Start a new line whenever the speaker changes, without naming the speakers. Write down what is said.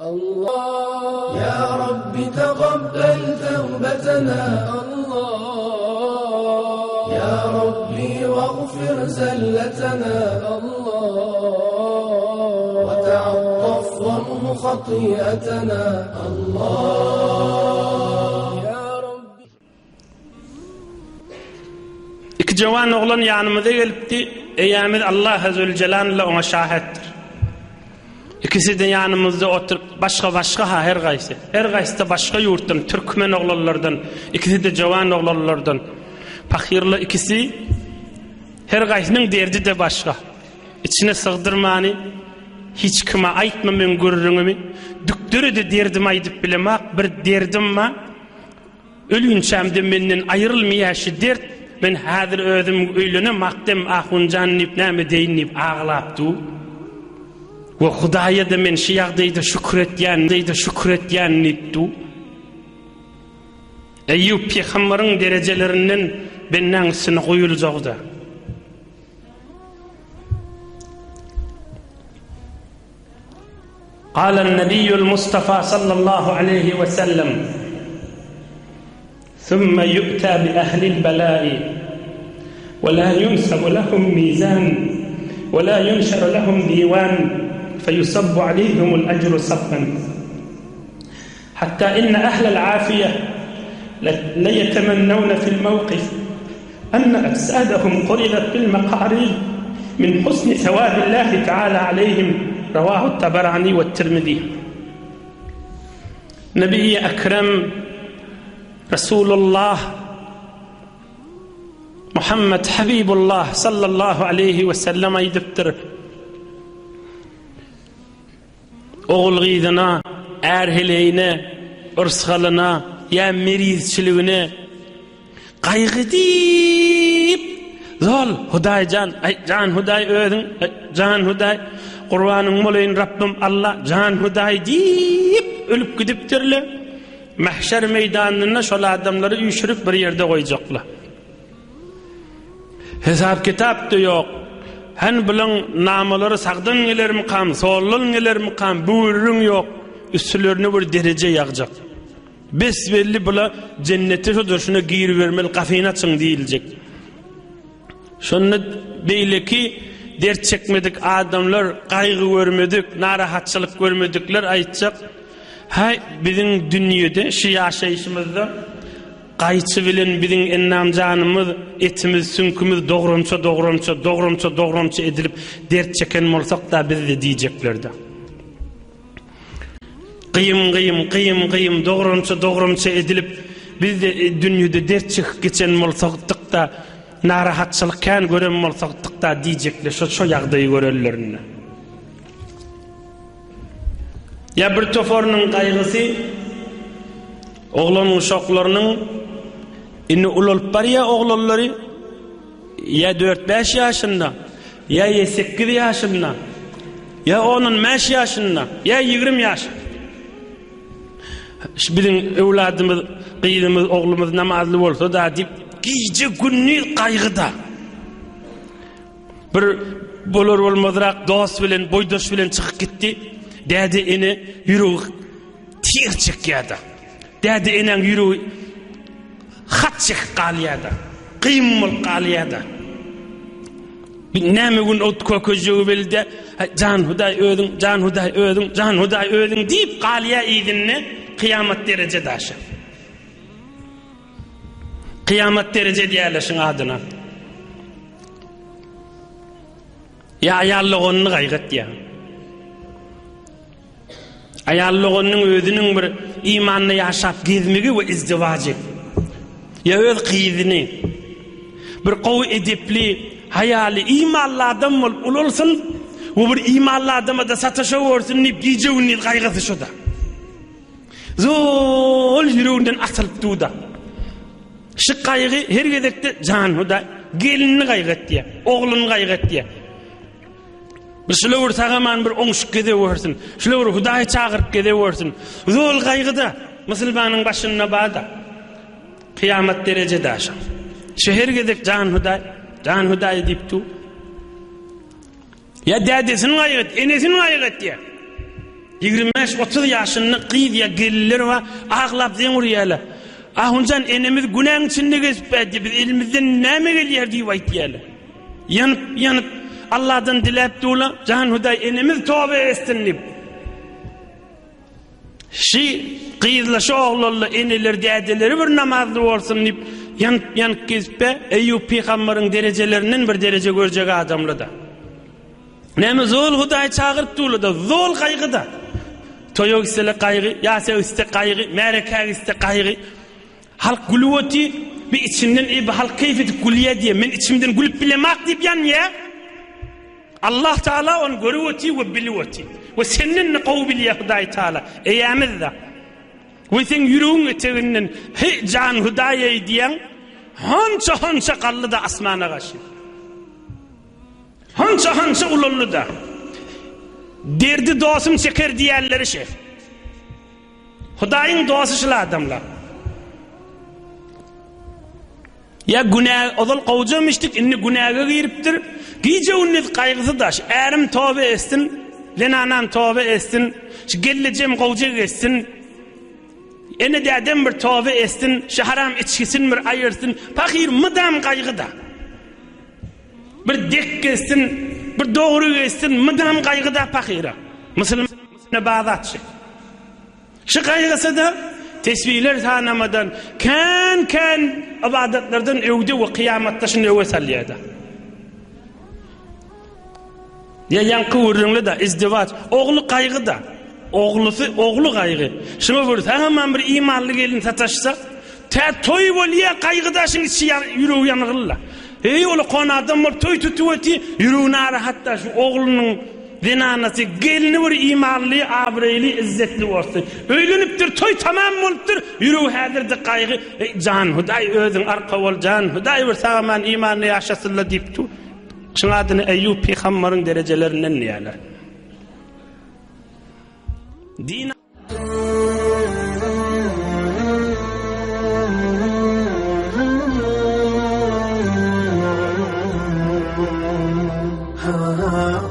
الله يا رب تقبل توبتنا. الله يا ربي واغفر زلتنا. الله وتعطف وامه خطيئتنا. الله يا ربي
جوان اغلن يعني مذيل بتي ايامد الله ذو الجلال لو مشاهد İkisi de yanımızda oturup başka başka ha her gaysi. Her gaysi de başka yurttan, Türkmen oğlanlardan, ikisi de cavan oğlanlardan. Fakirli ikisi her gaysinin derdi de başka. İçine sığdırmani hiç kime aytma men görürüngimi. Düktürü de derdim aydıp bilemek bir derdim ma. Ölünçämde menden ayrılmayaşı dert men häzir özüm öýlene makdem ahunjan nip näme deýin nip وخدايا دا من شيخ ديدا شكرت يان ديدا شكرت يان نتو أيوب في خمرن درجة لرنن بنان سنغيول زغدا. قال النبي المصطفى صلى الله عليه وسلم ثم يؤتى بأهل البلاء ولا ينسب لهم ميزان ولا ينشر لهم ديوان فيصب عليهم الأجر صبا حتى إن أهل العافية ليتمنون في الموقف أن أجسادهم قرضت بالمقارير من حسن ثواب الله تعالى عليهم رواه الطبراني والترمذي. نبي أكرم رسول الله محمد حبيب الله صلى الله عليه وسلم يدفتر oğul gıydına, erhileyine, ırskalına, ya merizçiliğine kaygı deyip zol huday can, ay can huday ödün, ay, can huday Kur'an'ın molayın Rabbim Allah can huday deyip ölüp gidiptirle mahşer meydanına şol adamları uyuşurup bir yerde koyacaklar. Hesap kitap da yok. Hen bilen namaları sagdan geler mi kam, sollun geler mi kam, buyrun yok. Üstülerine bir derece yağacak. Besbelli bula cennete şu şuna giyir vermeli, kafina çın deyilecek. Şunu beyle ki dert çekmedik adamlar, kaygı görmedik, narahatçılık görmedikler aytacak. Hay bizim dünyada, şu yaşayışımızda кайсы белен биздин эннамжанымыз этибиз сүнкүбүз догромчо догромчо догромчо догромчо эдилип дерт чекен болсок да бизди дийжекпилер да кыйым кыйым кыйым кыйым догромчо догромчо эдилип бизди дүйнөдө дерт чыгып кеткен болсоктук да наараатчылык кән көрөн болсоктук да дийжеклер ошо жагдай көрөлөрүнө я бір тофорның қайғысы, оглонун ушоклорунун inni ulolup bar ya oğlanları ya 4-5 yaşında ya 8 yaşında ya onun 5 yaşında ya 20 yaş bizim evladımız kıyımız oğlumuz namazlı olsa da deyip gece günlük kaygıda bir bolor olmadırak dost bilen boydoş bilen çıkıp gitti dedi ini yürü tir çekyada dedi inen yürü hatçık qaliyada. Qıymıl qaliyada. Näme gün ot kököjü bildi can huday ödün can huday ödün can huday ödün deyip qaliya idinni kıyamet derece daşı kıyamet derece diýerleşin adına. Ya ayallığını gaýgat ya ayallığının özünün bir imanını yaşap gezmegi ve izdivacı öz qiyidini bir qow edipli hayali imanlı adam ol ululsun ve bir imanlı adama da sataşa versin nip giyeceğini gaygısı şu da zol yüreğinden atılıp duda şu kaygı her gedekte can huda gelinini gaygıt diye oğlunu gaygıt diye bir şulawur sagaman bir oňşuk gede versin şulawur hudaý çağırıp gede versin zol gaýgyda musulmanyň başyna bada kıyamet derece daşa. Şehir gedek can huday, can huday dip tu. Ya dedesin gayret, enesin gayret diye. 25-30 yaşını qıydıya gelirler ve ağlap zengur yala. Ahuncan enemiz günahın içinde geçip biz elimizden näme gelýär diýip aýtýarlar. Yanıp yanıp Allah'tan dilep dula can huday enemiz tövbe dip. Şi qıyızla şu oğlalla eneler dädeleri bir namazlı olsun dip yanıp yanıp gezip Eyyub peygamberin derecelerinin bir derece görecek adamlı da. Näme zol huday çağırıp dula da zol kaygıda. Toyog istele kaygı, yase iste kaygı, mereka iste kaygı. Halk gülüveti bir içimden e halk keyfeti gülüye diye men içimden gülüp bilemak deyip yan ya. Allah Teala on görüveti ve biliveti. Senin kavbiliye Huday Teala. Eyyamizda. Ve sen yürüğün eteğinden he can Huday'ı diyen hança hança kallı da asmana karşı. Hança hança ulullu da. Derdi dostum çeker diyenleri şef. Hudayın dostu şılı adamlar. Ya günah odal qawjamıştık inni günaha giripdir. Gice unnit qaygısı daş. Erim tövbe etsin. Lenanan tövbe etsin. Şu geleceğim qawja etsin. Ene dedem bir tövbe etsin. Şu haram içkisin bir ayırsın. Fakir mıdam qaygıda. Bir dek etsin. Bir doğru etsin. Mıdam qaygıda fakira. Müslüman bazatçı. Şu qaygısı da tesbihler tanımadan kan kan ibadetlerden övdü ve kıyamatta şunu öve salliyada. Ya yankı vurduğunda da izdivaç. Oğlu kaygı da. Oğlusu, oğlu kaygı. Şunu vurdu. Hemen bir imanlı gelin sataşsa. Te toy boliye kaygıdaşın içi yan, yürüğü yanıgılla. Ey oğlu konu adam var toy tutu eti. Yürüğü nara hatta şu oğlunun zinanası gelini bir imanlı, abreyli, izzetli olsun. Öyleniptir, toy tamam oluptur. Yürüğü hadirdi kaygı. E, can huday özün arka ol can huday bir sağaman imanlı yaşasılla deyip tu. Şuna adını Eyyub peygamberin derecelerinden niyeler. Din Ha ha ha